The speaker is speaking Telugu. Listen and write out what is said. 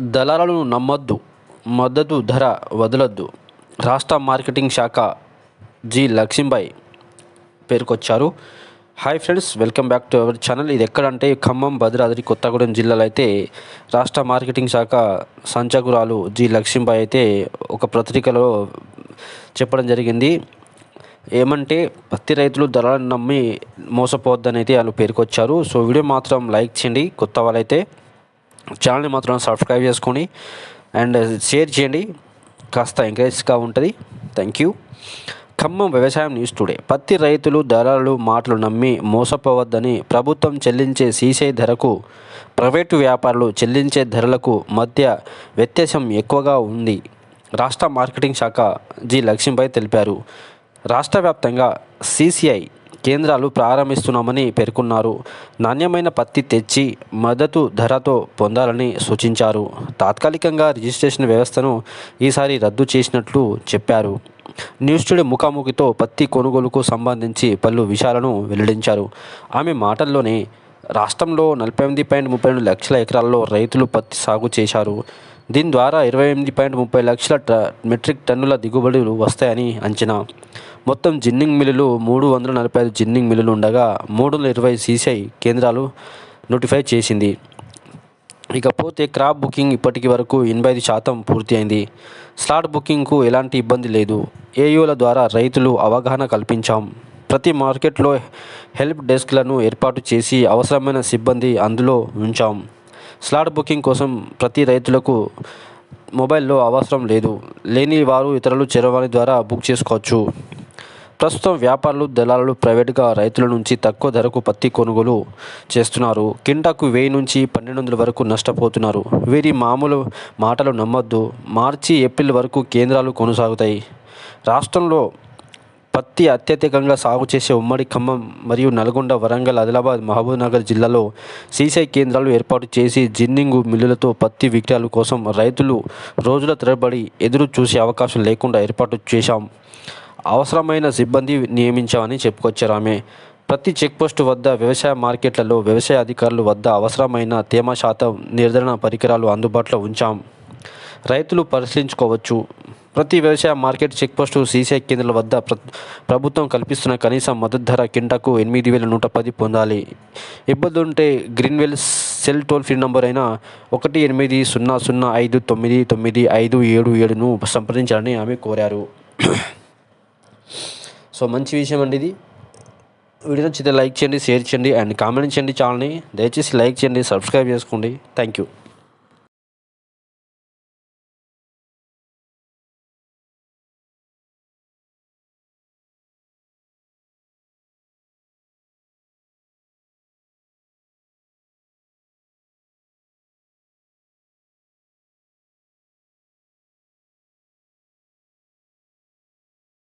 దళాలను నమ్మొద్దు మద్దతు ధర వదలొద్దు. రాష్ట్ర మార్కెటింగ్ శాఖ G Lakshmibai పేర్కొచ్చారు. Hi friends welcome back to our channel. ఇది ఎక్కడంటే ఖమ్మం భద్రాద్రి కొత్తగూడెం జిల్లాలో అయితే రాష్ట్ర మార్కెటింగ్ శాఖ సంచకురాలు జి లక్ష్మీబాయి అయితే ఒక పత్రికలో చెప్పడం జరిగింది. ఏమంటే పత్తి రైతులు ధరలను నమ్మి మోసపోవద్దని అయితే వాళ్ళు పేర్కొచ్చారు. సో వీడియో మాత్రం లైక్ చేయండి. కొత్త వాళ్ళైతే ఛానల్ని మాత్రం సబ్స్క్రైబ్ చేసుకొని అండ్ షేర్ చేయండి. కాస్త ఎంకరేజ్గా ఉంటుంది. థ్యాంక్ యూ ఖమ్మం వ్యవసాయం న్యూస్ టుడే. పత్తి రైతులు ధరలు మాటలు నమ్మి మోసపోవద్దని ప్రభుత్వం చెల్లించే సీసై ధరకు ప్రైవేటు వ్యాపారులు చెల్లించే ధరలకు మధ్య వ్యత్యాసం ఎక్కువగా ఉంది. రాష్ట్ర మార్కెటింగ్ శాఖ జి లక్ష్మీబాయి తెలిపారు. రాష్ట్ర వ్యాప్తంగా సీసీఐ కేంద్రాలు ప్రారంభిస్తున్నామని పేర్కొన్నారు. నాణ్యమైన పత్తి తెచ్చి మద్దతు ధరతో పొందాలని సూచించారు. తాత్కాలికంగా రిజిస్ట్రేషన్ వ్యవస్థను ఈసారి రద్దు చేసినట్లు చెప్పారు. న్యూస్ టుడే ముఖాముఖితో పత్తి కొనుగోలుకు సంబంధించి పలు విషయాలను వెల్లడించారు. ఆమె మాటల్లోనే రాష్ట్రంలో నలభై ఎనిమిది పాయింట్ ముప్పై రెండు లక్షల ఎకరాల్లో రైతులు పత్తి సాగు చేశారు. దీని ద్వారా ఇరవై ఎనిమిది పాయింట్ ముప్పై లక్షల ట మెట్రిక్ టన్నుల దిగుబడులు వస్తాయని అంచనా. మొత్తం జిన్నింగ్ మిల్లులు మూడు వందల నలభై ఐదు జిన్నింగ్ మిల్లులు ఉండగా మూడు వందల ఇరవై సీసీఐ కేంద్రాలు నోటిఫై చేసింది. ఇకపోతే క్రాప్ బుకింగ్ ఇప్పటికి వరకు ఎనభై ఐదు శాతం పూర్తి అయింది స్లాట్ బుకింగ్కు ఎలాంటి ఇబ్బంది లేదు. ఏయూల ద్వారా రైతులు అవగాహన కల్పించాం. ప్రతి మార్కెట్లో హెల్ప్ డెస్క్లను ఏర్పాటు చేసి అవసరమైన సిబ్బంది అందులో ఉంచాం. స్లాట్ బుకింగ్ కోసం ప్రతి రైతులకు మొబైల్లో అవసరం లేదు. లేని వారు ఇతరులు చరవాణి ద్వారా బుక్ చేసుకోవచ్చు. ప్రస్తుతం వ్యాపారులు దళారులు ప్రైవేటుగా రైతుల నుంచి తక్కువ ధరకు పత్తి కొనుగోలు చేస్తున్నారు. కింటాకు వెయ్యి నుంచి పన్నెండు వందల వరకు నష్టపోతున్నారు. వీరి మామూలు మాటలు నమ్మొద్దు. మార్చి ఏప్రిల్ వరకు కేంద్రాలు కొనసాగుతాయి. రాష్ట్రంలో పత్తి అత్యధికంగా సాగు చేసే ఉమ్మడి ఖమ్మం మరియు నల్గొండ వరంగల్ ఆదిలాబాద్ మహబూబ్నగర్ జిల్లాలో సీసీ కేంద్రాలు ఏర్పాటు చేసి జిన్నింగు మిల్లులతో పత్తి విక్రయాల కోసం రైతులు రోజుల తరబడి ఎదురు చూసే అవకాశం లేకుండా ఏర్పాటు చేశాం. అవసరమైన సిబ్బంది నియమించామని చెప్పుకొచ్చారు ఆమె. ప్రతి చెక్పోస్టు వద్ద వ్యవసాయ మార్కెట్లలో వ్యవసాయ అధికారుల వద్ద అవసరమైన తేమ శాతం నిర్ధారణ పరికరాలు అందుబాటులో ఉంచాం. రైతులు పరిశీలించుకోవచ్చు. ప్రతి వ్యవసాయ మార్కెట్ చెక్పోస్టు సీసీఐ కేంద్రాల వద్ద ప్ర ప్రభుత్వం కల్పిస్తున్న కనీస మద్దతు ధర కింటకు ఎనిమిది వేల నూట పది పొందాలి. ఇబ్బంది ఉంటే గ్రీన్వెల్ సెల్ టోల్ ఫ్రీ నంబర్ అయిన ఒకటి ఎనిమిది సున్నా సున్నా ఐదు తొమ్మిది తొమ్మిది ఐదు ఏడు ఏడును సంప్రదించాలని ఆమె కోరారు. సో మంచి విషయం అండి ఇది. వీడియో నచ్చితే లైక్ చేయండి షేర్ చేయండి అండ్ కామెంట్ చేయండి ఛానల్ని. దయచేసి లైక్ చేయండి సబ్స్క్రైబ్ చేసుకోండి. Thank you.